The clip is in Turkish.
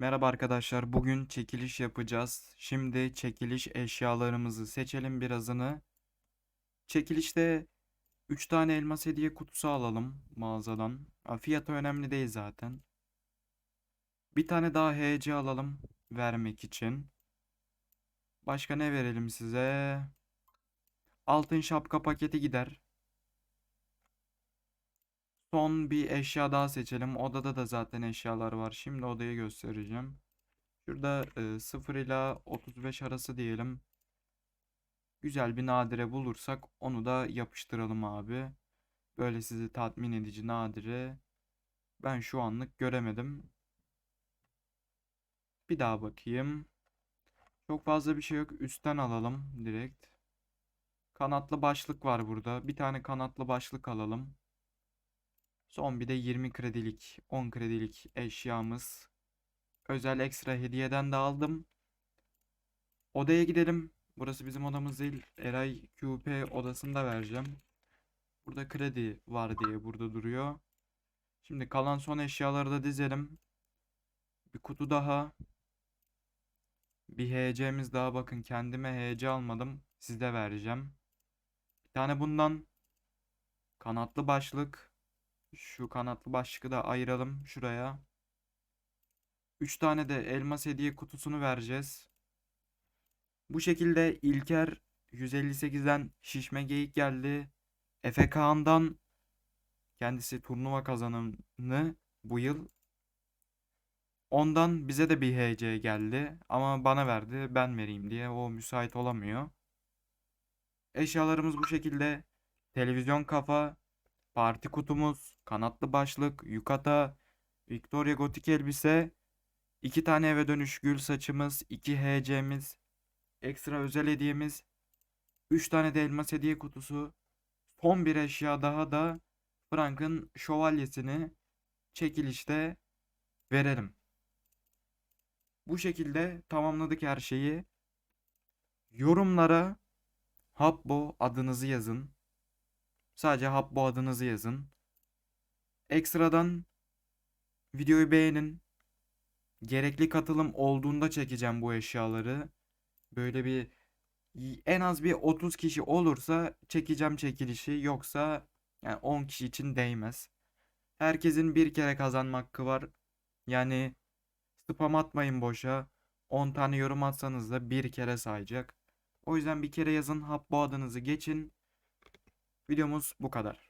Merhaba arkadaşlar. Bugün çekiliş yapacağız. Şimdi çekiliş eşyalarımızı seçelim birazını. Çekilişte 3 tane elmas hediye kutusu alalım mağazadan. Fiyatı önemli değil zaten. Bir tane daha HC alalım vermek için. Başka ne verelim size? Altın şapka paketi gider. Son bir eşya daha seçelim. Odada da zaten eşyalar var. Şimdi odayı göstereceğim. Şurada e, 0 ila 35 arası diyelim. Güzel bir nadire bulursak onu da yapıştıralım abi. Böyle sizi tatmin edici nadire. Ben şu anlık göremedim. Bir daha bakayım. Çok fazla bir şey yok. Üstten alalım direkt. Kanatlı başlık var burada. Bir tane kanatlı başlık alalım. Son bir de 20 kredilik, 10 kredilik eşyamız. Özel ekstra hediyeden de aldım. Odaya gidelim. Burası bizim odamız değil. Eray QP odasında vereceğim. Burada kredi var diye burada duruyor. Şimdi kalan son eşyaları da dizelim. Bir kutu daha. Bir HC'miz daha bakın kendime HC almadım. Size vereceğim. Bir tane bundan. Kanatlı başlık. Şu kanatlı başlığı da ayıralım şuraya. 3 tane de elmas hediye kutusunu vereceğiz. Bu şekilde İlker 158'den şişme geyik geldi. Efe Kağan'dan kendisi turnuva kazananı bu yıl. Ondan bize de bir HC geldi ama bana verdi ben vereyim diye o müsait olamıyor. Eşyalarımız bu şekilde. Televizyon kafa, Parti kutumuz, kanatlı başlık, yukata, Victoria Gotik elbise, iki tane eve dönüş gül saçımız, iki HC'miz, ekstra özel hediyemiz, üç tane de elmas hediye kutusu, son bir eşya daha da Frank'ın şövalyesini çekilişte verelim. Bu şekilde tamamladık her şeyi. Yorumlara Habbo adınızı yazın. Sadece Habbo adınızı yazın. Ekstradan videoyu beğenin. Gerekli katılım olduğunda çekeceğim bu eşyaları. Böyle bir en az bir 30 kişi olursa çekeceğim çekilişi. Yoksa yani 10 kişi için değmez. Herkesin bir kere kazanma hakkı var. Yani spam atmayın boşa. 10 tane yorum atsanız da bir kere sayacak. O yüzden bir kere yazın Habbo adınızı geçin. Videomuz bu kadar.